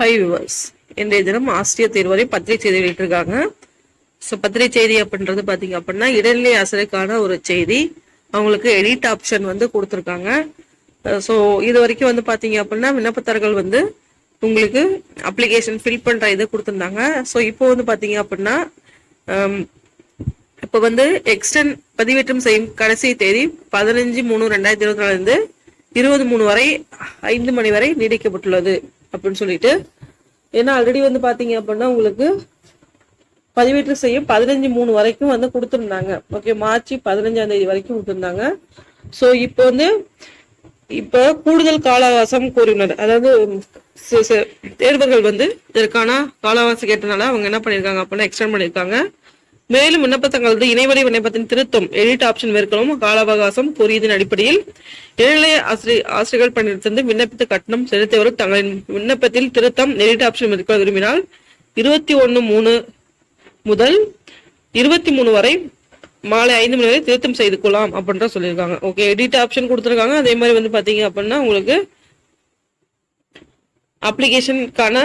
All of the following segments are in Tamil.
ஹை விவர்ஸ் இன்றைய தினம் ஆசிரியர் தேர்வரை பத்திரிகை செய்தி வெளியிட்டிருக்காங்க. ஸோ பத்திரிகை செய்தி அப்படின்றது பார்த்தீங்க அப்படின்னா இடைநிலை ஆசிரியருக்கான ஒரு செய்தி. அவங்களுக்கு எடிட் ஆப்ஷன் வந்து கொடுத்துருக்காங்க. ஸோ இது வரைக்கும் வந்து பார்த்தீங்க அப்படின்னா விண்ணப்பத்தார்கள் வந்து உங்களுக்கு அப்ளிகேஷன் ஃபில் பண்ணுற இது கொடுத்துருந்தாங்க. ஸோ இப்போ வந்து பார்த்தீங்க அப்படின்னா இப்போ வந்து எக்ஸ்டன் பதிவேற்றம் செய்யும் கடைசி தேதி பதினஞ்சு மூணு ரெண்டாயிரத்தி இருபத்தி நாலுலேருந்து இருபது மூணு வரை ஐந்து மணி வரை நீடிக்கப்பட்டுள்ளது அப்படின்னு சொல்லிட்டு ஏன்னா ஆல்ரெடி வந்து பார்த்தீங்க அப்படின்னா உங்களுக்கு பதிவேற்று செய்யும் பதினஞ்சு மூணு வரைக்கும் வந்து கொடுத்துருந்தாங்க. ஓகே மார்ச் பதினஞ்சாம் தேதி வரைக்கும் கொடுத்துருந்தாங்க. ஸோ இப்போ வந்து இப்போ கூடுதல் கால அவகாசம் கோரினர் அதாவது ச- தேர்வர்கள் வந்து இதற்கான கால அவகாசம் கேட்டனால அவங்க என்ன பண்ணியிருக்காங்க அப்படின்னா எக்ஸ்டெண்ட் பண்ணியிருக்காங்க. மேலும் விண்ணப்ப தங்களது இணைவரை விண்ணப்பத்தின் திருத்தம் எடிட் ஆப்ஷன் மேற்கொள்ளும் கால அவகாசம் கோரியதன் அடிப்படையில் இடைநிலை ஆசிரியர் ஆசிரியர்கள் பணியிடத்திலிருந்து விண்ணப்பித்த கட்டணம் செலுத்தியவர் தங்களின் விண்ணப்பத்தில் திருத்தம் எடிட் ஆப்ஷன் மேற்கொள்ள விரும்பினால் இருபத்தி ஒன்று மூணு முதல் இருபத்தி மூணு வரை மாலை ஐந்து மணி வரை திருத்தம் செய்து கொள்ளலாம் அப்படின்ற சொல்லியிருக்காங்க. ஓகே எடிட் ஆப்ஷன் கொடுத்துருக்காங்க. அதே மாதிரி வந்து பாத்தீங்க அப்படின்னா உங்களுக்கு அப்ளிகேஷனுக்கான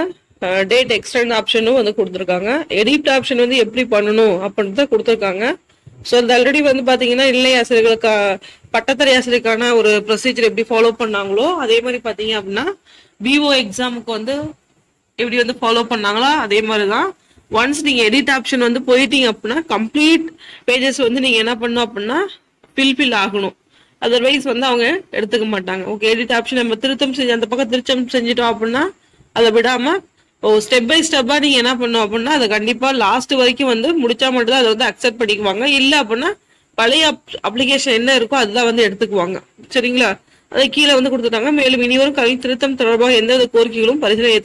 டேட் எக்ஸ்டெண்ட் ஆப்ஷனும் வந்து கொடுத்துருக்காங்க. எடிட் ஆப்ஷன் வந்து எப்படி பண்ணணும் அப்படின்றத கொடுத்துருக்காங்க. ஸோ அது ஆல்ரெடி வந்து பார்த்தீங்கன்னா இல்லை ஆசிரியர்களுக்கு பட்டத்தரை ஆசிரியருக்கான ஒரு ப்ரொசீஜர் எப்படி ஃபாலோ பண்ணாங்களோ அதே மாதிரி பார்த்தீங்க அப்படின்னா பிஓ எக்ஸாமுக்கு வந்து எப்படி வந்து ஃபாலோ பண்ணாங்களோ அதே மாதிரி தான் ஒன்ஸ் நீங்கள் எடிட் ஆப்ஷன் வந்து போயிட்டீங்க அப்படின்னா கம்ப்ளீட் பேஜஸ் வந்து நீங்கள் என்ன பண்ணணும் அப்படின்னா ஃபில்ஃபில் ஆகணும். அதர்வைஸ் வந்து அவங்க எடுத்துக்க மாட்டாங்க. ஓகே எடிட் ஆப்ஷன் நம்ம திருத்தம் செஞ்சு அந்த பக்கம் திருத்தம் செஞ்சிட்டோம் அப்படின்னா அதை விடாமல் ஸ்டெப் பை ஸ்டெப்பா நீங்க என்ன பண்ணணும் அப்படின்னா அதை கண்டிப்பா லாஸ்ட் வரைக்கும் வந்து முடிச்சா மட்டும்தான் அதை வந்து அக்செப்ட் பண்ணிக்குவாங்க. இல்ல அப்படின்னா பழைய அப்ளிகேஷன் என்ன இருக்கோ அதுதான் வந்து எடுத்துக்குவாங்க. சரிங்களா? அதை கீழே வந்து கொடுத்துட்டாங்க. மேலும் இனிவரும் கல்வி திருத்தம் தொடர்பாக எந்தவித கோரிக்கைகளும் பரிசீலனை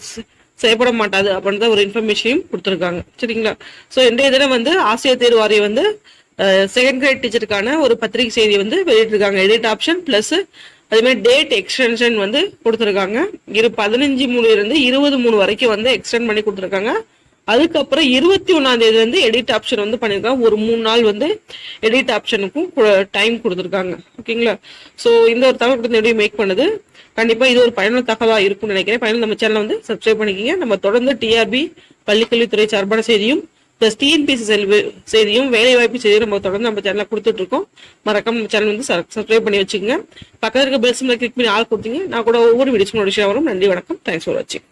செய்யப்பட மாட்டாது அப்படின்ற ஒரு இன்ஃபர்மேஷனையும் கொடுத்துருக்காங்க. சரிங்களா? ஸோ இன்றைய தினம் வந்து ஆசிரியர் தேர்வு வாரியம் வந்து செகண்ட் கிரேட் டீச்சருக்கான ஒரு பத்திரிகை செய்தி வந்து வெளியிட்டிருக்காங்க. எடிட் ஆப்ஷன் பிளஸ் அதேமாதிரி டேட் எக்ஸ்டென்ஷன் வந்து கொடுத்துருக்காங்க. இரு பதினஞ்சு மூணுல இருந்து இருபது மூணு வரைக்கும் வந்து எக்ஸ்டெண்ட் பண்ணி கொடுத்துருக்காங்க. அதுக்கப்புறம் இருபத்தி ஒன்னாம் தேதி வந்து எடிட் ஆப்ஷன் வந்து பண்ணியிருக்காங்க ஒரு மூணு நாள் வந்து எடிட் ஆப்ஷனுக்கும் டைம் கொடுத்துருக்காங்க. ஓகேங்களா ஸோ இந்த ஒரு தகவல் கொடுத்து எப்படி மேக் பண்ணுது. கண்டிப்பாக இது ஒரு பயனுள்ள தகவலாக இருக்கும்னு நினைக்கிறேன். பயனுள்ள நம்ம சேனலை வந்து சப்ஸ்கிரைப் பண்ணிக்கிங்க. நம்ம தொடர்ந்து டிஆர்பி பள்ளிக்கல்வித்துறை சார்பான செய்தியும் பிளஸ் டிஎன்பிசி செல்வி செய்தியும் வேலை வாய்ப்பு செய்தியும் நம்ம தொடர்ந்து நம்ம சேனலில் கொடுத்துட்ருக்கோம். மறக்காம நம்ம சேனல் வந்து சப்ஸ்கிரைப் பண்ணி வச்சுக்கோங்க. பக்கத்துல இருக்க பெல் கிளிக் பண்ணி ஆள் கொடுத்தீங்க நான் கூட ஒவ்வொரு வீடியோஸ்க்கும் விஷயம் வரும். நன்றி வணக்கம். தேங்க்ஸ் ஃபார் வாட்சிங்